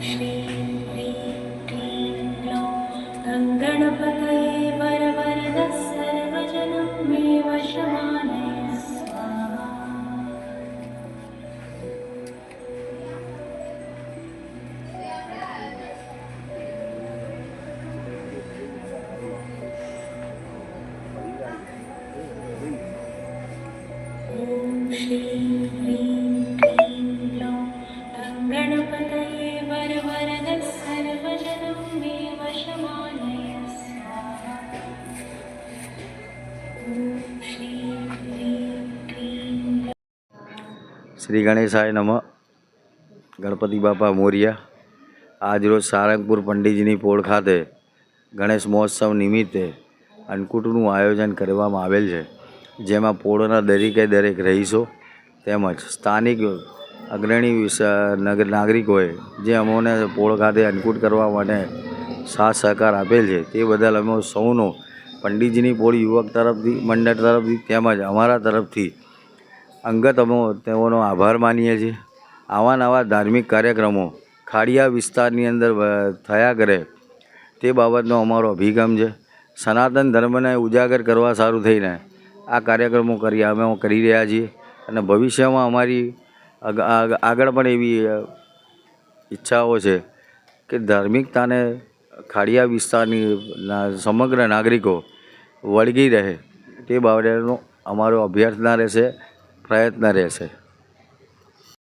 Shri. Shri ગણેશાય નમ. ગણપતિ બાપા મોરિયા, આજરોજ સારંગપુર પંડિતજીની પોળ ખાતે ગણેશ મહોત્સવ નિમિત્તે અન્નકૂટનું આયોજન કરવામાં આવેલ છે. જેમાં પોળના દરેકે દરેક રહીશો તેમજ સ્થાનિક અગ્રણી નગર નાગરિકોએ જે અમોને પોળ ખાતે અન્નકૂટ કરવા માટે સાથ સહકાર આપેલ છે, તે બદલ અમે સૌનો પંડિતજીની પોળ યુવક તરફથી, મંડળ તરફથી તેમજ અમારા તરફથી અંગત અમો તેઓનો આભાર માનીએ છીએ. આવા નવા ધાર્મિક કાર્યક્રમો ખાડિયા વિસ્તારની અંદર થયા કરે તે બાબતનો અમારો અભિગમ છે. સનાતન ધર્મને ઉજાગર કરવા સારું થઈને આ કાર્યક્રમો કરી અમે કરી રહ્યા છીએ. અને ભવિષ્યમાં અમારી આગ- આગ- આગળ પણ એવી ઈચ્છાઓ છે કે ધાર્મિકતાને ખાડિયા વિસ્તારની સમગ્ર નાગરિકો વળગી રહે તે બાબતેનો અમારો અભ્યર્થના રહેશે, પ્રયત્ન રહેશે.